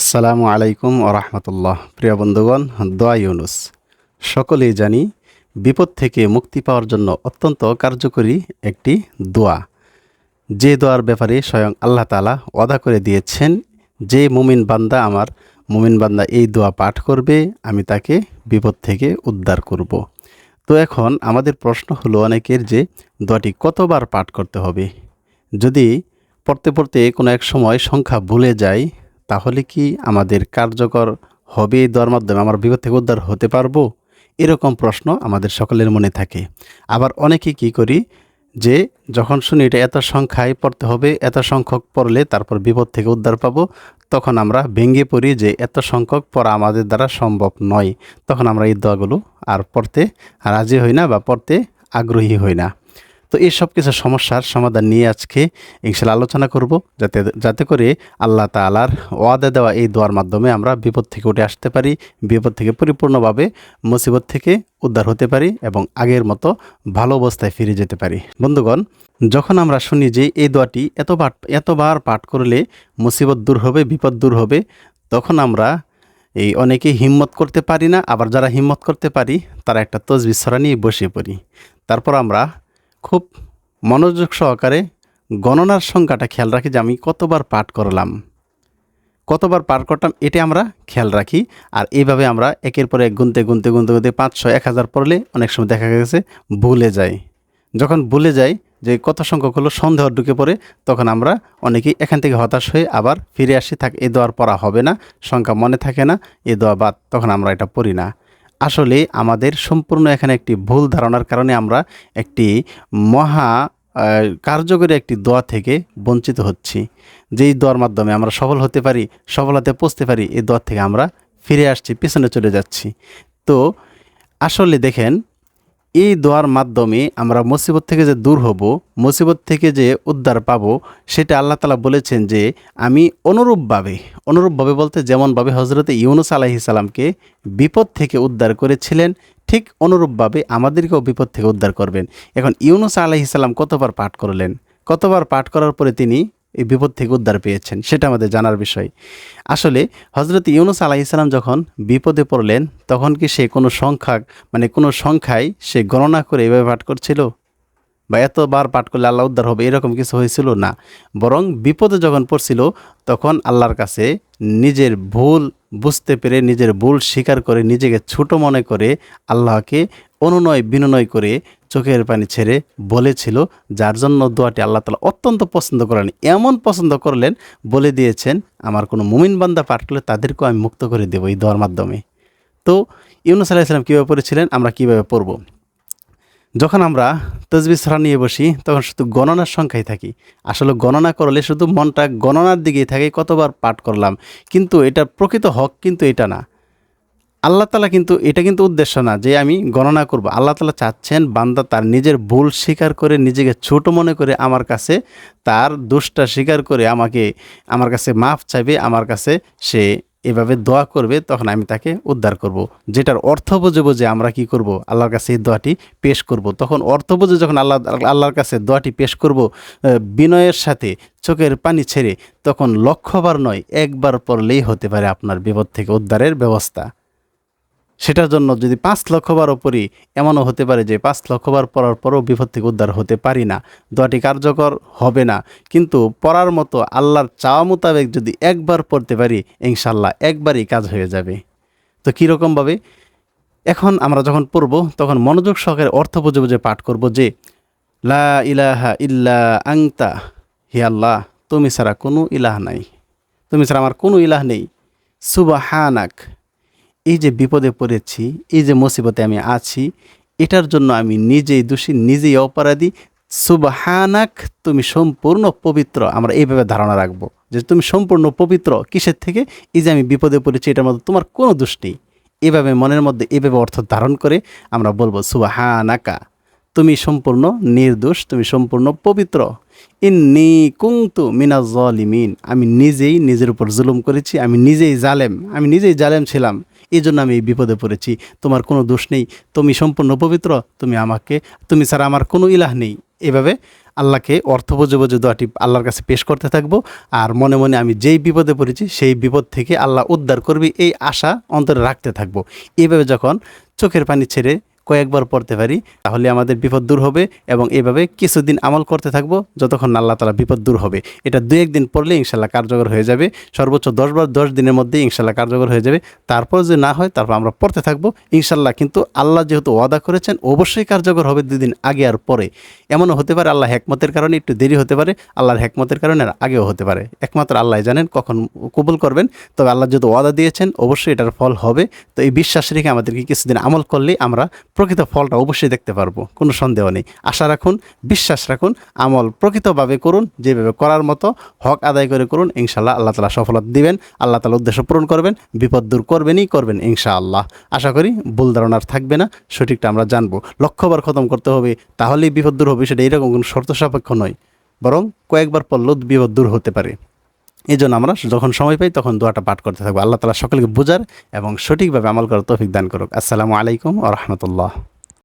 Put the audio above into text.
আসসালামু আলাইকুম ওরহমতুল্লাহ প্রিয় বন্ধুগণ, দোয়া ইউনুস। সকলেই জানি বিপদ থেকে মুক্তি পাওয়ার জন্য অত্যন্ত কার্যকরী একটি দোয়া। যে দোয়ার ব্যাপারে স্বয়ং আল্লাহ তালা অদা করে দিয়েছেন, যে মুমিন বান্দা আমার মুমিন বান্দা এই দোয়া পাঠ করবে, আমি তাকে বিপদ থেকে উদ্ধার করব। তো এখন আমাদের প্রশ্ন হলো অনেকের যে দোয়াটি কতবার পাঠ করতে হবে। যদি পড়তে পড়তে কোনো এক সময় সংখ্যা ভুলে যায় তাহলে কি আমাদের কার্যকর হবে এই দোয়ার মাধ্যমে আমার বিপদ থেকে উদ্ধার হতে পারব? এরকম প্রশ্ন আমাদের সকলের মনে থাকে। আবার অনেকে কি করি যে, যখন শুনি এটা এত সংখ্যায় পড়তে হবে, এত সংখ্যক পড়লে তারপর বিপদ থেকে উদ্ধার পাবো, তখন আমরা ভেঙে পড়ি যে, এত সংখ্যক পড়া আমাদের দ্বারা সম্ভব নয়। তখন আমরা এই দোয়াগুলো আর পড়তে রাজি হই না বা পড়তে আগ্রহী হই না। তো এই সব কিছু সমস্যার সমাধান নিয়ে আজকে ইনশাল্লাহ আলোচনা করব। যাতে যাতে করে আল্লাহ তালার ওয়াদা দেওয়া এই দোয়ার মাধ্যমে আমরা বিপদ থেকে উঠে আসতে পারি, বিপদ থেকে পরিপূর্ণভাবে মুসিবত থেকে উদ্ধার হতে পারি এবং আগের মতো ভালো অবস্থায় ফিরে যেতে পারি। বন্ধুগণ, যখন আমরা শুনি যে এই দোয়াটি এতবার এতবার পাঠ করলে মুসিবত দূর হবে, বিপদ দূর হবে, তখন আমরা এই অনেকে হিম্মত করতে পারি না, আবার যারা হিম্মত করতে পারি, তারা একটা তসবি ছড়া নিয়ে বসে পড়ি। তারপর আমরা খুব মনোযোগ সহকারে গণনার সংখ্যাটা খেয়াল রাখি যে আমি কতবার পাঠ করলাম। কতবার পার করতাম, এটা আমরা খেয়াল রাখি। আর এইভাবে আমরা একের পর এক গুনতে গুনতে গুনতে গুনতে পাঁচশো, এক হাজার পড়লে অনেক সময় দেখা গেছে ভুলে যায় যখন ভুলে যাই যে কত সংখ্যক হলো, সন্দেহ ঢুকে পড়ে, তখন আমরা অনেকেই এখান থেকে হতাশ হয়ে আবার ফিরে আসি, থাক, এ দোয়ার পড়া হবে না, সংখ্যা মনে থাকে না, এ দোয়া বাদ, তখন আমরা এটা পড়ি না। আসলে আমাদের সম্পূর্ণ এখানে একটি ভুল ধারণার কারণে আমরা একটি মহা কার্যকরী একটি দোয়া থেকে বঞ্চিত হচ্ছি। যেই দোয়ার মাধ্যমে আমরা সফল হতে পারি সফলতাতে পৌঁছতে পারি, এই দোয়ার থেকে আমরা ফিরে আসছি, পিছনে চলে যাচ্ছি। তো আসলে দেখেন এই দোয়ার মাধ্যমে আমরা মুসিবত থেকে যে দূর হব, মুসিবত থেকে যে উদ্ধার পাবো, সেটা আল্লাহ তালা বলেছেন যে, আমি অনুরূপভাবে অনুরূপভাবে বলতে যেমনভাবে হজরতে ইউনুস আলাহি সালামকে বিপদ থেকে উদ্ধার করেছিলেন, ঠিক অনুরূপভাবে আমাদেরকেও বিপদ থেকে উদ্ধার করবেন। এখন ইউনুস আলাহি সালাম কতবার পাঠ করলেন? কতবার পাঠ করার পরে তিনি এই বিপদ থেকে উদ্ধার পেয়েছেন, সেটা আমাদের জানার বিষয়। আসলে হজরত ইউনুস আলাইসালাম যখন বিপদে পড়লেন, তখন কি সে কোনো সংখ্যা মানে কোনো সংখ্যায় সে গণনা করে এভাবে পাঠ করছিল? বা এতবার পাঠ করলে আল্লাহ উদ্ধার হবে, এরকম কিছু হয়েছিল না। বরং বিপদে যখন পড়ছিল, তখন আল্লাহর কাছে নিজের ভুল বুঝতে পেরে, নিজের ভুল স্বীকার করে, নিজেকে ছোট মনে করে আল্লাহকে অনুনয় বিনয় করে চোখের পানি ছেড়ে বলেছিল, যার জন্য দোয়াটি আল্লাহ তালা অত্যন্ত পছন্দ করেন, এমন পছন্দ করলেন, বলে দিয়েছেন, আমার কোনো মুমিন বান্দা পাঠ করলে তাদেরকেও আমি মুক্ত করে দেবো এই দোয়ার মাধ্যমে। তো ইউনুস আলাইসালাম কীভাবে পড়েছিলেন, আমরা কীভাবে পড়ব? যখন আমরা তসবি ছড়া নিয়ে বসি, তখন শুধু গণনার সংখ্যায় থাকি। আসলে গণনা করলে শুধু মনটা গণনার দিকেই থাকে, কতবার পাঠ করলাম। কিন্তু এটার প্রকৃত হক কিন্তু এটা না। আল্লাহ তালা কিন্তু, এটা কিন্তু উদ্দেশ্য না যে আমি গণনা করব আল্লাহ তালা চাচ্ছেন বান্দা তার নিজের ভুল স্বীকার করে, নিজেকে ছোট মনে করে আমার কাছে তার দোষটা স্বীকার করে আমাকে, আমার কাছে মাফ চাইবে, আমার কাছে সে এভাবে দোয়া করবে, তখন আমি তাকে উদ্ধার করব। যেটার অর্থ বুঝে যে আমরা কি করব আল্লাহর কাছে এই দোয়াটি পেশ করব। তখন অর্থ বুঝে যখন আল্লাহ, আল্লাহর কাছে দোয়াটি পেশ করব বিনয়ের সাথে চোখের পানি ছেড়ে, তখন লক্ষ্যবার নয়, একবার পড়লেই হতে পারে আপনার বিপদ থেকে উদ্ধারের ব্যবস্থা সেটার জন্য যদি পাঁচ লক্ষবার পড়ি এমনও হতে পারে যে পাঁচ লক্ষবার পড়ার পরও বিপদ থেকে উদ্ধার হতে পারি না। দোয়াটি কার্যকর হবে না। কিন্তু পড়ার মতো আল্লাহর চাওয়া মোতাবেক যদি একবার পড়তে পারি ইনশাল্লাহ একবারই কাজ হয়ে যাবে। তো কীরকমভাবে এখন আমরা যখন পড়ব, তখন মনোযোগ সহকারে অর্থ বুঝে বুঝে পাঠ করব যে, লা ইলাহা ইল্লা আংতা হি আল্লাহ, তুমি ছাড়া কোনো ইলাহ নাই। তুমি ছাড়া আমার কোনো ইলাহ নেই। সুবাহানাক এই যে বিপদে পড়েছি, এই যে মুসিবতে আমি আছি, এটার জন্য আমি নিজেই দোষী, নিজেই অপরাধী। সুবাহানাক, তুমি সম্পূর্ণ পবিত্র। আমরা এইভাবে ধারণা রাখব যে তুমি সম্পূর্ণ পবিত্র কিসের থেকে? এই যে আমি বিপদে পড়েছি, এটার মধ্যে তোমার কোনো দোষ নেই। এভাবে মনের মধ্যে এভাবে অর্থ ধারণ করে আমরা বলব সুবাহানাকা। তুমি সম্পূর্ণ নির্দোষ, তুমি সম্পূর্ণ পবিত্র। ইন্নি কুংতু মিনা জলিমিন আমি নিজেই নিজের উপর জুলুম করেছি, আমি নিজেই জালেম, আমি নিজেই জালেম ছিলাম। এই জন্য আমি এই বিপদে পড়েছি। তোমার কোনো দোষ নেই। তুমি সম্পূর্ণ পবিত্র। তুমি আমাকে, তুমি ছাড়া আমার কোনো ইলাহ নেই। এভাবে আল্লাহকে অর্থ বুঝে বুঝে দোয়াটি আল্লাহর কাছে পেশ করতে থাকব। আর মনে মনে আমি যেই বিপদে পড়েছি, সেই বিপদ থেকে আল্লাহ উদ্ধার করবে এই আশা অন্তরে রাখতে থাকব। এভাবে যখন চোখের পানি ছেড়ে কয়েকবার পড়তে পারি, তাহলে আমাদের বিপদ দূর হবে এবং এভাবে কিছুদিন আমল করতে থাকব যতক্ষণ আল্লাহ তালা বিপদ দূর হবে। এটা দু একদিন পড়লে ইনশাল্লাহ কার্যকর হয়ে যাবে। সর্বোচ্চ দশ বার দশ দিনের মধ্যে ইনশাল্লাহ কার্যকর হয়ে যাবে। তারপর যদি না হয়, তারপর আমরা পড়তে থাকব। ইনশাল্লাহ কিন্তু আল্লাহ যেহেতু ওয়াদা করেছেন, অবশ্যই কার্যকর হবে দুদিন আগে আর পরে। এমনও হতে পারে আল্লাহ হেকমতের কারণে একটু দেরি হতে পারে, আল্লাহর হেকমতের কারণে আর আগেও হতে পারে। একমাত্র আল্লাহ জানেন কখন কবুল করবেন। তবে আল্লাহ যেহেতু ওয়াদা দিয়েছেন, অবশ্যই এটার ফল হবে। তো এই বিশ্বাস রেখে আমাদেরকে কিছুদিন আমল করলেই আমরা প্রকৃত ফলটা অবশ্যই দেখতে পারব, কোনো সন্দেহ নেই। আশা রাখুন, বিশ্বাস রাখুন, আমল প্রকৃতভাবে করুন, যেভাবে করার মতো হক আদায় করে করুন ইনশাল্লাহ আল্লাহ তালা সফলতা দিবেন, আল্লাহ তালা উদ্দেশ্য পূরণ করবেন, বিপদ দূর করবেনই করবেন, ইনশাআল্লাহ। আশা করি ভুল ধারণার থাকবে না, সঠিকটা আমরা জানব। লক্ষ্যবার খতম করতে হবে, তাহলেই বিপদ দূর হবে, সেটা এরকম কোনো শর্ত সাপেক্ষ নয়, বরং কয়েকবার পড়লেও বিপদ দূর হতে পারে। এই জন্য আমরা যখন সময় পাই তখন দোয়াটা পাঠ করতে থাকব। আল্লাহ তালা সকলকে বোঝার এবং সঠিকভাবে আমল করার তৌফিক দান করুক। আসসালামু আলাইকুম আ রহমতুল্লাহ।